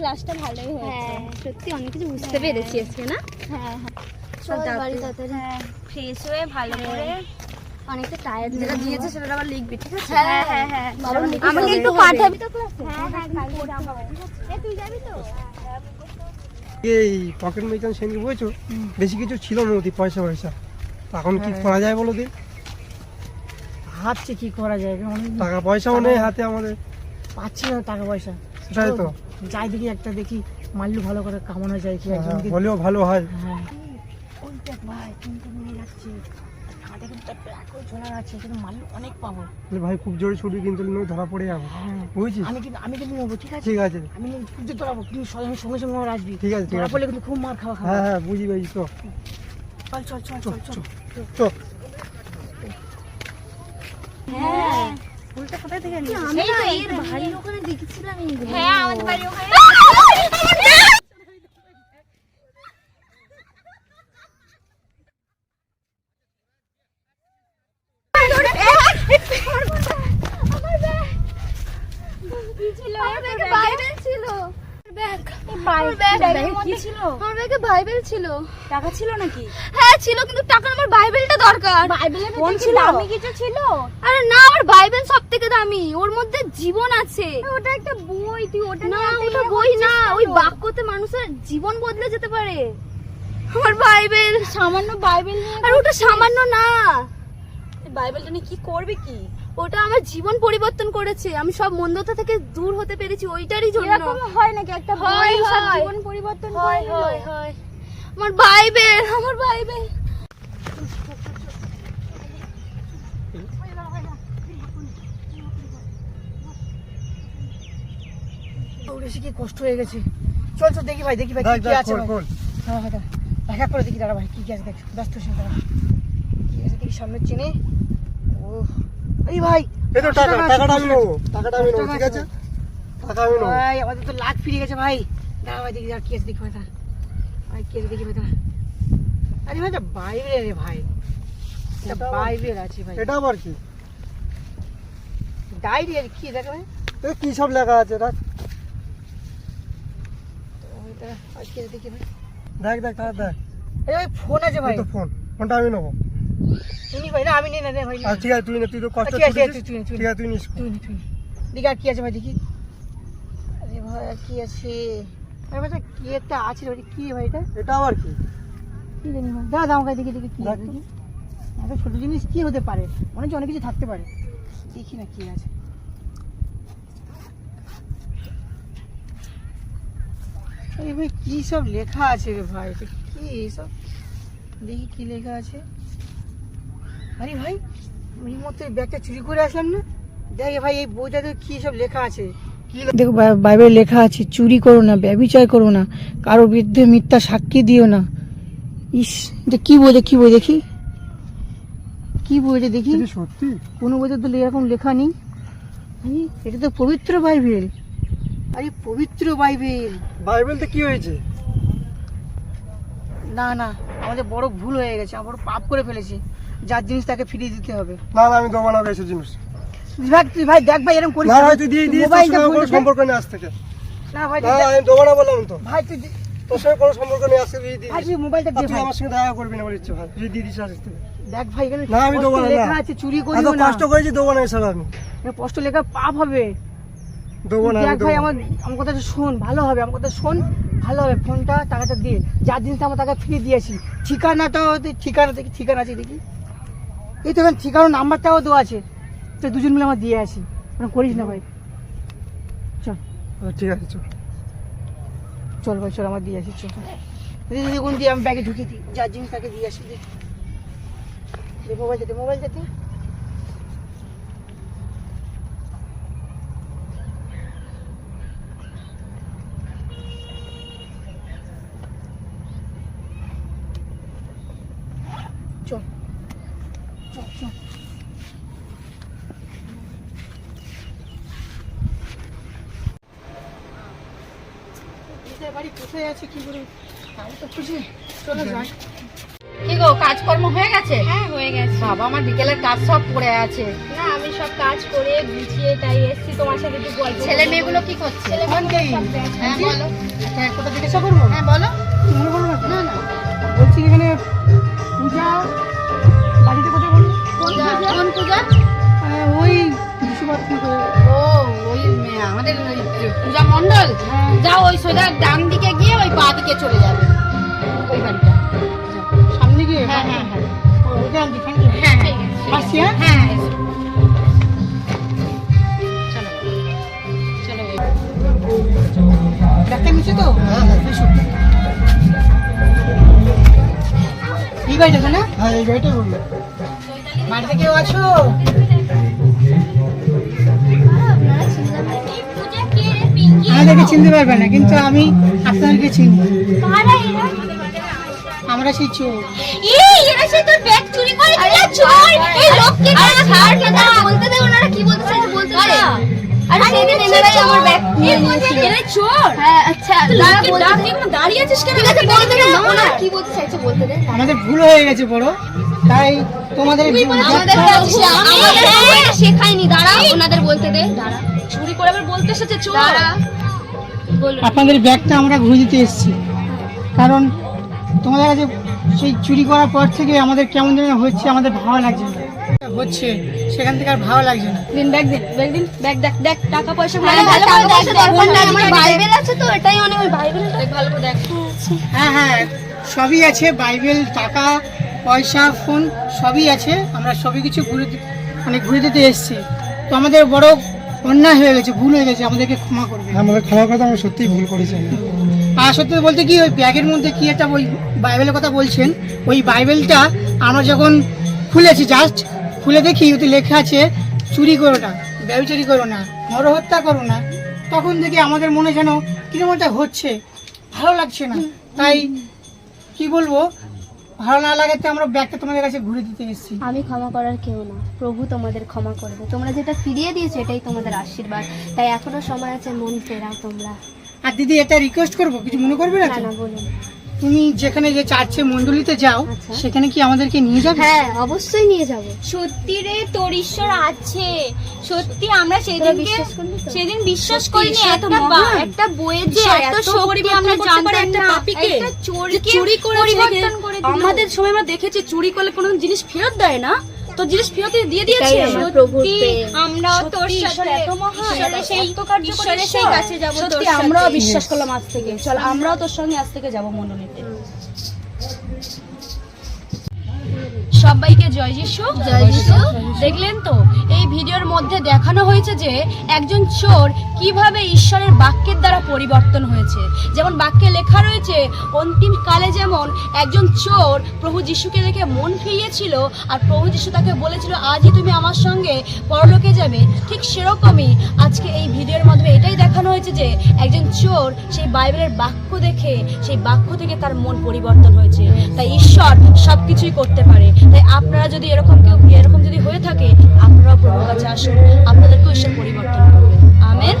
ক্লাসটা ভালোই হয়েছে। হ্যাঁ সত্যি অনেক কিছু বুঝতে পেরেছি আজকে না? হ্যাঁ হ্যাঁ। হ্যাঁ। ফ্রেশ হয়ে ভালো করে অনেকটা টায়ার্ড যেটা দিয়েছে সেটা আবার লিখবি ঠিক আছে? হ্যাঁ হ্যাঁ হ্যাঁ আমাকে একটু পাঠাবি তো ক্লাসে হ্যাঁ হ্যাঁ কালকে যাব এ তুই যাবি তো? এই পকেট বেশি কিছু ছিল না পয়সা পয়সা। এখন কি করা যায় বলো দি ভাবছি কি করা যায় টাকা পয়সাও নেই হাতে আমাদের। পাচ্ছি না টাকা পয়সা। সেটাই তো। যাই দেখি একটা দেখি মাল্লু ভালো করে কামানো যায় কি হ্যাঁ, হলেও ভালো হয়। হ্যাঁ। ওই দেখ ভাই কিন্তু মনে যাচ্ছে। হাতে কিন্তু কিন্তু মাল্লু অনেক পাবো ভাই খুব জোরে ছুটি কিন্তু ধরা পড়ে যাব। হ্যাঁ। বুঝছিস? আমি কিন্তু আমি কিন্তু নেব ঠিক আছে? ঠিক আছে। আমি কিন্তু সঙ্গে সঙ্গে সঙ্গে আমার আসবি। ঠিক আছে ঠিক ধরা পড়লে কিন্তু খুব মার খাওয়া খাওয়া হ্যাঁ হ্যাঁ বুঝি ভাই তো চল চল চল চল চল তো হ্যাঁ। ফুলটা কোথায় থেকে নিয়ে আমি এই না তো, এই এর ওখানে দেখেছিলাম হ্যাঁ আমাদের বাড়ি ওখানে। বাইবেল ছিল। টাকা ছিল নাকি? হ্যাঁ ছিল কিন্তু টাকা আমার বাইবেলটা দরকার। বাইবেলের ফোন ছিল? দামি কিছু ছিল? আরে না আমার বাইবেল সব থেকে দামি। ওর মধ্যে জীবন আছে। ওটা একটা বই তুই ওটা না ওটা বই না ওই বাক্যতে মানুষের জীবন বদলে যেতে পারে। আমার বাইবেল। সামান্য বাইবেল আর ওটা সামান্য না। বাইবেলটা নিয়ে কি করবে কি? ওটা আমার জীবন পরিবর্তন করেছে। আমি সব মন্দতা থেকে দূর হতে পেরেছি ওইটারই জন্য। এরকম হয় নাকি? একটা বই সব জীবন পরিবর্তন হয় হয় হয়। আমার বাইবেল আমার বাইবেল ওর কি কষ্ট হয়ে গেছে? চল চল দেখি ভাই দেখি ভাই কি কি আছে হ্যাঁ হ্যাঁ করে দেখি দাঁড়া ভাই কি কি আছে দেখ। ব্যস্ত দাঁড়া। কি আছে দেখি সামনে চিনি। ও এই ভাই এই তো টাকা টাকা টাকাটা আমি নেব টাকাটা আমি নেব ঠিক আছে? টাকা আমি নেব। ভাই আমাদের তো লাখ ফিরে গেছে ভাই। দাঁড়া ভাই দেখি দাঁড়া কি দেখি ভাই ভাই কি আছে দেখি ভাই দাঁড়া আরে ভাই এটা রে ভাই। এটা আছে ভাই। এটা আবার কি? ডায়েরি আর কি দেখ ভাই? এ কি সব লেখা আছে রাখ আর দেখি দেখ দেখ দেখ। এই ফোন আছে ভাই। তো ফোন ফোনটা আমি নেব। তুমি ভাই না আমি না ভাই। আর ঠিক আছে তুই নে তুই তো কষ্ট ঠিক আছে, তুই তুই ঠিক আছে তুই নিস। তুই তুই নে। দেখি আর কি আছে ভাই দেখি। আরে ভাই আর কি আছে? আরে ভাই কি একটা আছে রে ভাই কি ভাই এটা? এটা আবার কি? কি জানি ভাই। দাও দাও আমাকে দেখি দেখি কি আছে ছোট জিনিস কি হতে পারে? মনে হচ্ছে অনেক কিছু থাকতে পারে। দেখি না কি আছে। আরে ভাই কি সব লেখা আছে রে ভাই? কি সব? দেখি কি লেখা আছে। আরে ভাই এই মতো ব্যাগটা চুরি করে আসলাম না? দেখ ভাই এই বইটাতে কি সব লেখা আছে? দেখো বাইবেলে লেখা আছে চুরি করো না ব্যবিচার করো না কারও বিরুদ্ধে মিথ্যা সাক্ষী দিও না। ইস এটা কি বই রে, কি বই দেখি? কি বই রে দেখি? সত্যি? কোনো বইতে তো এরকম লেখা নেই। এটা তো পবিত্র বাইবেল। আরে পবিত্র বাইবেল। বাইবেলতে কি হয়েছে? না না আমাদের বড় ভুল হয়ে গেছে আমরা বড় পাপ করে ফেলেছি। যার জিনিস তাকে ফিরিয়ে দিতে হবে। না না আমি দেবো না এসব জিনিস। ভাই তুই ভাই দেখ ভাই এরকম করিস না ভাই তুই দিয়ে দিয়ে কোনো সম্পর্ক নেই আজ থেকে। না ভাই না আমি দেবো না বললাম তো। ভাই তুই দে- তোর সঙ্গে কোনো সম্পর্ক নেই আজকে দিয়ে দিস। ভাই তুই মোবাইলটা দে ভাই। আমার সঙ্গে দেখা করবি না বলে ইচ্ছে ভাই তুই দিয়ে দিস আজ থেকে। দেখ ভাই এখানে না আমি দেবো না লেখা আছে চুরি এত করিও না। কষ্ট করেছি দেবো না এসব আমি। এখানে লেখা পাপ হবে। দেবো না দেখ ভাই আমার আমার কথাটা শোন ভালো হবে আমার কথা শোন ভালো হবে। ফোনটা টাকাটা দিয়ে যার জিনিসটা আমার টাকা ফিরিয়ে দিয়েছি। ঠিকানা দেখি ঠিকানা আছে দেখি। এই তো এখানে ঠিকানা নাম্বারটাও দেওয়া আছে। তো দুজন মিলে আমার দিয়ে আসি। এরকম করিস না ভাই। চল। আচ্ছা, ঠিক আছে চল। চল ভাই চল আমার দিয়ে আসি চল। দিদি কোন দিয়ে আমি ব্যাগে ঢুকিয়ে দিই? যার জিনিস তাকে দিয়ে আসি দে। মোবাইল যেতে মোবাইল যেতে চল চল চল দিদার বাড়ি কোথায় আছে কি করে আমি তো খুশি চলো যাই কি গো কাজকর্ম হয়ে গেছে? হ্যাঁ হয়ে গেছে। বাবা আমার বিকেলের কাজ সব পড়ে আছে। না আমি সব কাজ করে গুছিয়ে তাই এসেছি তোমার সাথে একটু গল্প ছেলে মেয়েগুলো কি করছে? ছেলেমেয়েগুলো হ্যাঁ বলো। আচ্ছা কোথা জিজ্ঞাসা করব হ্যাঁ বলো। যাও ওই সোজা ডান দিকে গিয়ে ওই বা দিকে চলে যাবে ওই বাড়িটা। সামনে গিয়ে? হ্যাঁ হ্যাঁ হ্যাঁ। হ্যাঁ হ্যাঁ হ্যাঁ হ্যাঁ? ডাক্তার তো? হ্যাঁ হ্যাঁ। এই বাড়িটা না হ্যাঁ এই বলল। বাড়িতে কেউ আছো? আমাদেরকে চিনতে পারবে না কিন্তু আমি আপনাদেরকে চিনি আমরা সেই চোর এই এরা সেই তোর ব্যাগ চুরি করে দিল চোর এই লোককে আরে ছাড় না তারা বলতে দে ওনারা কি বলতে চাইছে বলতে দে আরে সেদিন এনারাই আমার ব্যাগ নিয়ে নিয়েছিল এরা চোর হ্যাঁ আচ্ছা দাঁড়া বলতে দে কোনো দাঁড়িয়ে আছিস কেন ঠিক বলতে দে ওনারা কি বলতে চাইছে বলতে দে আমাদের ভুল হয়ে গেছে বড় তাই তোমাদের আমাদের শেখায়নি দাঁড়া ওনাদের বলতে দে দাঁড়া চুরি করে আবার বলতে এসেছে চোর বলুন। আপনাদের ব্যাগটা আমরা ঘুরে দিতে এসেছি। কারণ তোমাদের কাছে সেই চুরি করার পর থেকে আমাদের কেমন যেন হচ্ছে আমাদের ভালো লাগছে না। হচ্ছে সেখান থেকে আর ভালো লাগছে না। দিন ব্যাগ দিন ব্যাগ দিন ব্যাগ দেখ দেখ টাকা পয়সা হ্যাঁ, ভালো টাকা পয়সা দরকার নাই, আমার বাইবেল আছে তো এটাই অনেক ওই বাইবেলটা ভালো করে দেখ। হ্যাঁ হ্যাঁ সবই আছে বাইবেল টাকা পয়সা ফোন সবই আছে। আমরা সবই কিছু ঘুরে মানে ঘুরে দিতে এসেছি। তো আমাদের বড় অন্যায় হয়ে গেছে ভুল হয়ে গেছে আমাদেরকে ক্ষমা করবে। আমাদের ক্ষমা কথা আমরা সত্যিই ভুল করেছি আর সত্যি বলতে কি ওই ব্যাগের মধ্যে কি একটা ওই বাইবেলের কথা বলছেন ওই বাইবেলটা আমরা যখন খুলেছি জাস্ট খুলে দেখি ওতে লেখা আছে চুরি করো না ব্যবচারি করো না নরহত্যা করো না। তখন থেকে আমাদের মনে যেন কীরকম একটা হচ্ছে ভালো লাগছে না। তাই কি বলব ভালো না লাগাতে আমরা ব্যাগটা তোমাদের কাছে ঘুরে দিতে এসেছি। আমি ক্ষমা করার কেউ না। প্রভু তোমাদের ক্ষমা করবে। তোমরা যেটা ফিরিয়ে দিয়েছ এটাই তোমাদের আশীর্বাদ। তাই এখনও সময় আছে মন ফেরাও তোমরা। আর দিদি এটা রিকোয়েস্ট করব? কিছু মনে করবে না না বলুন তুমি যেখানে যে চার্চে মন্ডলিতে যাও আচ্ছা। সেখানে কি আমাদেরকে নিয়ে যাবে? হ্যাঁ অবশ্যই নিয়ে যাব। সত্যি রে তোর ঈশ্বর আছে। সত্যি আমরা সেদিনকে? সেদিন বিশ্বাস করিনি ঈশ্বর একটা বইয়ের যে এত এত শক্তি আমরা করতে জানতাম একটা না। পাপীকে। একটা চোরকে চুরি করে পরিবর্তন। আমাদের সময় আমরা দেখেছি চুরি করলে কোনো জিনিস ফেরত দেয় না। তো জিনিস ফেরত দিয়ে দিয়েছি। আমরাও তোর সাথে এত মহান, সেই ঈশ্বরের সেই কাছে যাব সত্যি আমরাও বিশ্বাস করলাম আজ থেকে। চল আমরাও তোর সঙ্গে আজ থেকে যাব মন্ডলীতে সবাইকে জয় যিশু। জয় যিশু। দেখলেন তো এই ভিডিওর মধ্যে দেখানো হয়েছে যে একজন চোর কীভাবে ঈশ্বরের বাক্যের দ্বারা পরিবর্তন হয়েছে। যেমন বাক্যে লেখা রয়েছে অন্তিম কালে যেমন একজন চোর প্রভু যিশুকে দেখে মন ফিরিয়েছিল আর প্রভু যিশু তাকে বলেছিল আজই তুমি আমার সঙ্গে পরলোকে যাবে। ঠিক সেরকমই আজকে এই ভিডিওর মাধ্যমে এটাই দেখানো হয়েছে যে একজন চোর সেই বাইবেলের বাক্য দেখে, সেই বাক্য থেকে তার মন পরিবর্তন হয়েছে। তাই ঈশ্বর সব কিছুই করতে পারে। তাই আপনারা যদি এরকম কেউ, এরকম যদি হয়ে থাকে, আপনারাও প্রভুর কাছে আসুন। আপনাদেরকেও ঈশ্বর পরিবর্তন করবে আমেন।